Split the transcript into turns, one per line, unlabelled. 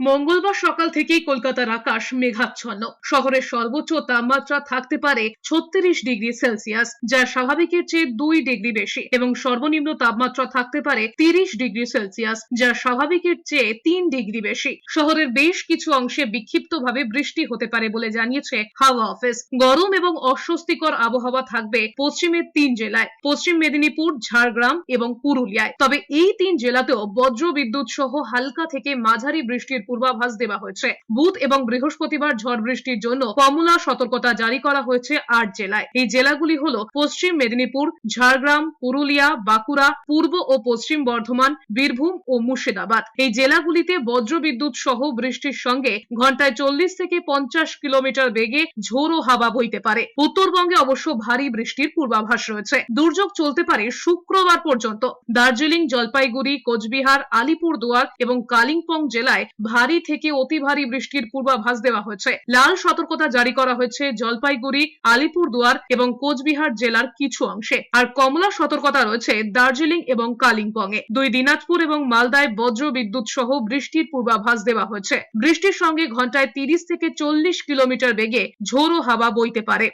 মঙ্গলবার সকাল থেকেই কলকাতার আকাশ মেঘাচ্ছন্ন। শহরের সর্বোচ্চ তাপমাত্রা থাকতে পারে ছত্রিশ ডিগ্রি সেলসিয়াস, যা স্বাভাবিকের চেয়ে দুই ডিগ্রি বেশি, এবং সর্বনিম্ন তাপমাত্রা থাকতে পারে তিরিশ ডিগ্রি সেলসিয়াস, যা স্বাভাবিকের চেয়ে তিন ডিগ্রি বেশি। শহরের বেশ কিছু অংশে বিক্ষিপ্তভাবে বৃষ্টি হতে পারে বলে জানিয়েছে হাওয়া অফিস। গরম এবং অস্বস্তিকর আবহাওয়া থাকবে পশ্চিমের তিন জেলায়, পশ্চিম মেদিনীপুর, ঝাড়গ্রাম এবং পুরুলিয়ায়। তবে এই তিন জেলাতেও বজ্র বিদ্যুৎ সহ হালকা থেকে মাঝারি বৃষ্টির পূর্বাভাস দেওয়া হয়েছে। বুধ এবং বৃহস্পতিবার ঝড় বৃষ্টির জন্য কমলা সতর্কতা জারি করা হয়েছে আট জেলায়। এই জেলাগুলি হল পশ্চিম মেদিনীপুর, ঝাড়গ্রাম, পুরুলিয়া, বাঁকুড়া, পূর্ব ও পশ্চিম বর্ধমান, বীরভূম ও মুর্শিদাবাদ। এই জেলাগুলিতে বজ্র বিদ্যুৎ সহ বৃষ্টির সঙ্গে ঘন্টায় চল্লিশ থেকে পঞ্চাশ কিলোমিটার বেগে ঝোড়ো হাওয়া বইতে পারে। উত্তরবঙ্গে অবশ্য ভারী বৃষ্টির পূর্বাভাস রয়েছে। দুর্যোগ চলতে পারে শুক্রবার পর্যন্ত। দার্জিলিং, জলপাইগুড়ি, কোচবিহার, আলিপুরদুয়ার এবং কালিম্পং জেলায় ভারী থেকে অতি ভারী বৃষ্টির পূর্বাভাস দেওয়া হয়েছে। লাল সতর্কতা জারি করা হয়েছে জলপাইগুড়ি, আলিপুরদুয়ার এবং কোচবিহার জেলার কিছু অংশে। আর কমলা সতর্কতা রয়েছে দার্জিলিং এবং কালিম্পং এ দুই দিনাজপুর এবং মালদায় বজ্র বিদ্যুৎ সহ বৃষ্টির পূর্বাভাস দেওয়া হয়েছে। বৃষ্টির সঙ্গে ঘন্টায় তিরিশ থেকে চল্লিশ কিলোমিটার বেগে ঝোড়ো হাওয়া বইতে পারে।